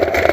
you.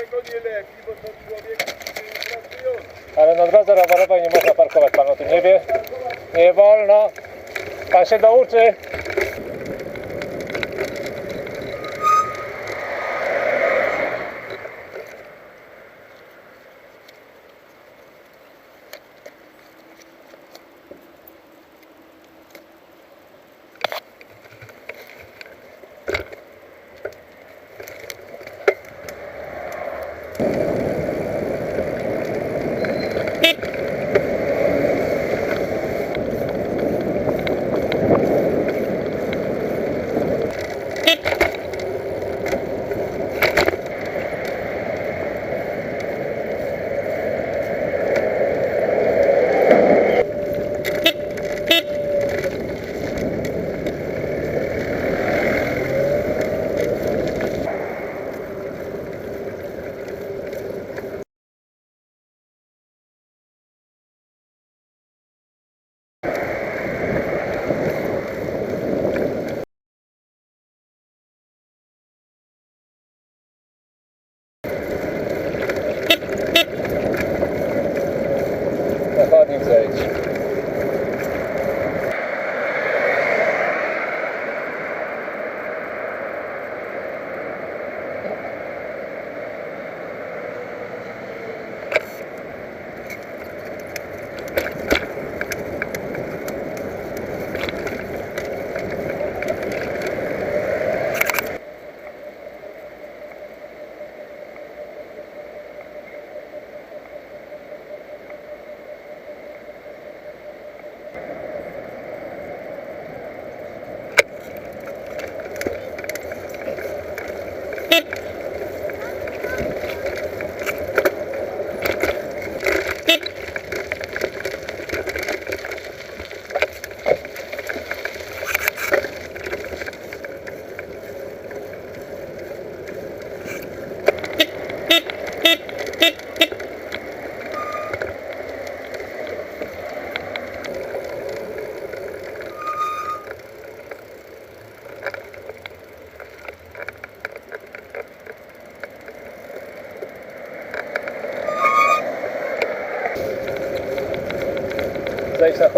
Tego nie lepi, bo to człowiek pracujący. Ale na drodze rowerowej nie można parkować, pan o tym nie wie. Nie wolno. Pan się douczy. Na Zejdź na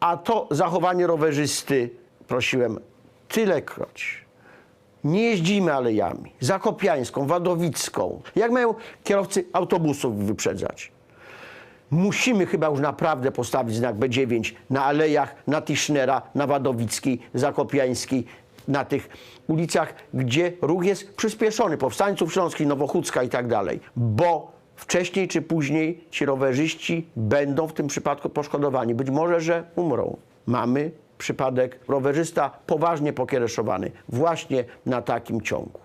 A to zachowanie rowerzysty prosiłem tylekroć. Nie jeździmy alejami. Zakopiańską, Wadowicką. Jak mają kierowcy autobusów wyprzedzać? Musimy chyba już naprawdę postawić znak B9 na alejach, na Tischnera, na Wadowickiej, Zakopiańskiej, na tych ulicach, gdzie ruch jest przyspieszony, Powstańców Śląskich, Nowochódzka i tak dalej. Bo wcześniej czy później ci rowerzyści będą w tym przypadku poszkodowani. Być może, że umrą. Mamy przypadek rowerzysta poważnie pokiereszowany właśnie na takim ciągu.